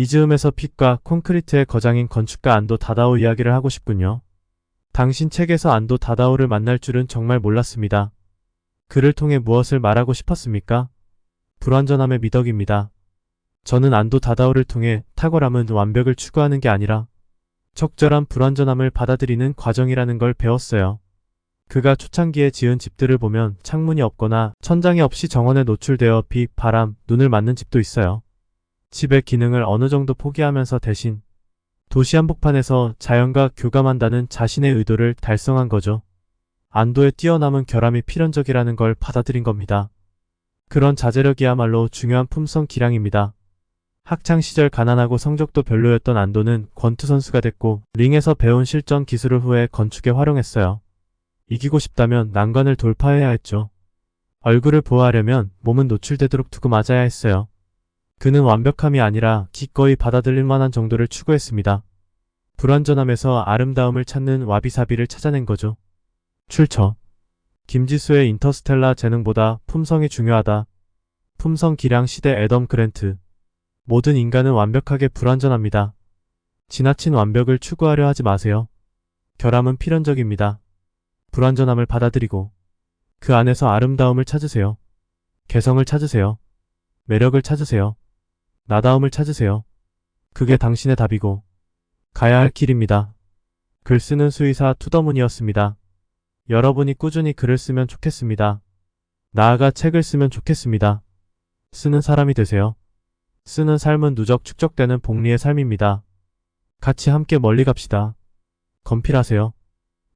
이즈음에서 핏과 콘크리트의 거장인 건축가 안도 다다오 이야기를 하고 싶군요. 당신 책에서 안도 다다오를 만날 줄은 정말 몰랐습니다. 그를 통해 무엇을 말하고 싶었습니까? 불완전함의 미덕입니다. 저는 안도 다다오를 통해 탁월함은 완벽을 추구하는 게 아니라 적절한 불완전함을 받아들이는 과정이라는 걸 배웠어요. 그가 초창기에 지은 집들을 보면 창문이 없거나 천장이 없이 정원에 노출되어 비, 바람, 눈을 맞는 집도 있어요. 집의 기능을 어느 정도 포기하면서 대신 도시 한복판에서 자연과 교감한다는 자신의 의도를 달성한 거죠. 안도의 뛰어남은 결함이 필연적이라는 걸 받아들인 겁니다. 그런 자제력이야말로 중요한 품성 기량입니다. 학창 시절 가난하고 성적도 별로였던 안도는 권투 선수가 됐고 링에서 배운 실전 기술을 후에 건축에 활용했어요. 이기고 싶다면 난관을 돌파해야 했죠. 얼굴을 보호하려면 몸은 노출되도록 두고 맞아야 했어요. 그는 완벽함이 아니라 기꺼이 받아들일 만한 정도를 추구했습니다. 불완전함에서 아름다움을 찾는 와비사비를 찾아낸 거죠. 출처 김지수의 인터스텔라 재능보다 품성이 중요하다. 품성 기량 시대 애덤 그랜트 모든 인간은 완벽하게 불완전합니다. 지나친 완벽을 추구하려 하지 마세요. 결함은 필연적입니다. 불완전함을 받아들이고 그 안에서 아름다움을 찾으세요. 개성을 찾으세요. 매력을 찾으세요. 나다움을 찾으세요. 그게 당신의 답이고 가야 할 길입니다. 글 쓰는 수의사 투더문이었습니다. 여러분이 꾸준히 글을 쓰면 좋겠습니다. 나아가 책을 쓰면 좋겠습니다. 쓰는 사람이 되세요. 쓰는 삶은 누적 축적되는 복리의 삶입니다. 같이 함께 멀리 갑시다. 건필하세요.